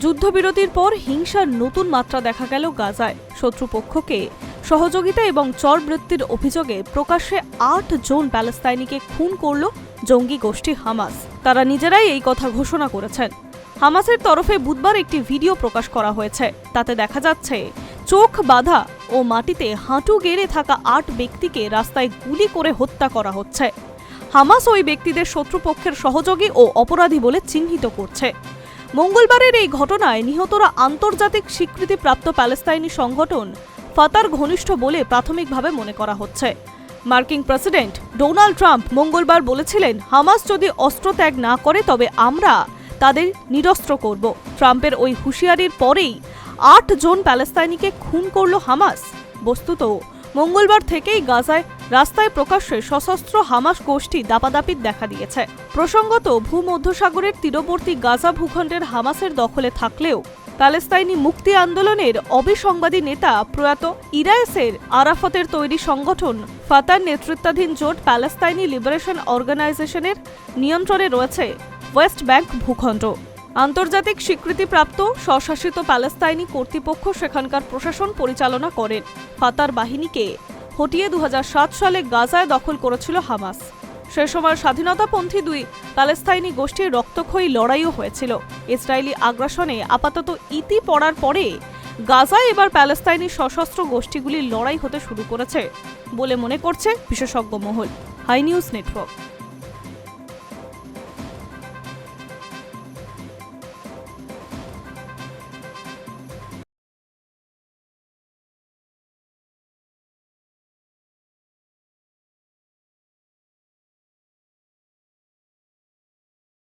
যুদ্ধবিরতির পর হিংসার নতুন মাত্রা দেখা গেল গাজায়। শত্রুপক্ষকে সহযোগিতা এবং চরবৃত্তির অভিযোগে প্রকাশ্যে আট জন প্যালেস্তাইনিকে খুন করল জঙ্গি গোষ্ঠী হামাস। তারা নিজেরাই এই কথা ঘোষণা করেছেন। হামাসের তরফে বুধবার একটি ভিডিও প্রকাশ করা হয়েছে। তাতে দেখা যাচ্ছে, চোখ বাঁধা ও মাটিতে হাঁটু গেড়ে থাকা আট ব্যক্তিকে রাস্তায় গুলি করে হত্যা করা হচ্ছে। হামাস ওই ব্যক্তিদের শত্রুপক্ষের সহযোগী ও অপরাধী বলে চিহ্নিত করছে। মঙ্গলবারের এই ঘটনায় নিহতরা আন্তর্জাতিক স্বীকৃতিপ্রাপ্ত প্যালেস্তাইনি সংগঠন ফাতার ঘনিষ্ঠ বলে প্রাথমিকভাবে মনে করা হচ্ছে। মার্কিন প্রেসিডেন্ট ডোনাল্ড ট্রাম্প মঙ্গলবার বলেছিলেন, হামাস যদি অস্ত্র ত্যাগ না করে, তবে আমরা তাদের নিরস্ত্র করব। ট্রাম্পের ওই হুঁশিয়ারির পরেই আট জন প্যালেস্তাইনিকে খুন করল হামাস। বস্তুত, মঙ্গলবার থেকেই গাজায় রাস্তায় প্রকাশ্যে সশস্ত্র হামাস গোষ্ঠী দাপাদাপির দেখা দিয়েছে। প্রসঙ্গত ভূমধ্যসাগরের তীরবর্তী গাজা ভূখণ্ডের হামাসের দখলে থাকলেও প্যালেস্তাইনি মুক্তি আন্দোলনের অবিসংবাদী নেতা প্রয়াত ইরায়েসের আরাফতের তৈরি সংগঠন ফাতার নেতৃত্বাধীন জোট প্যালেস্তাইনি লিবারেশন অর্গানাইজেশনের নিয়ন্ত্রণে রয়েছে ওয়েস্ট ব্যাংক ভূখণ্ড। আন্তর্জাতিক স্বীকৃতিপ্রাপ্ত স্বশাসিত প্যালেস্তাইনি কর্তৃপক্ষ সেখানকার প্রশাসন পরিচালনা করেন। ফাতার বাহিনীকে হটিয়ে দুহাজার সাত সালে গাজায় দখল করেছিল হামাস। সে সময় স্বাধীনতাপন্থী দুই প্যালেস্তাইনি গোষ্ঠীর রক্তক্ষয়ী লড়াইও হয়েছিল। ইসরায়েলি আগ্রাসনে আপাতত ইতি পড়ার পরে গাজায় এবার প্যালেস্তাইনি সশস্ত্র গোষ্ঠীগুলির লড়াই হতে শুরু করেছে বলে মনে করছে বিশেষজ্ঞ মহল। Hi news network.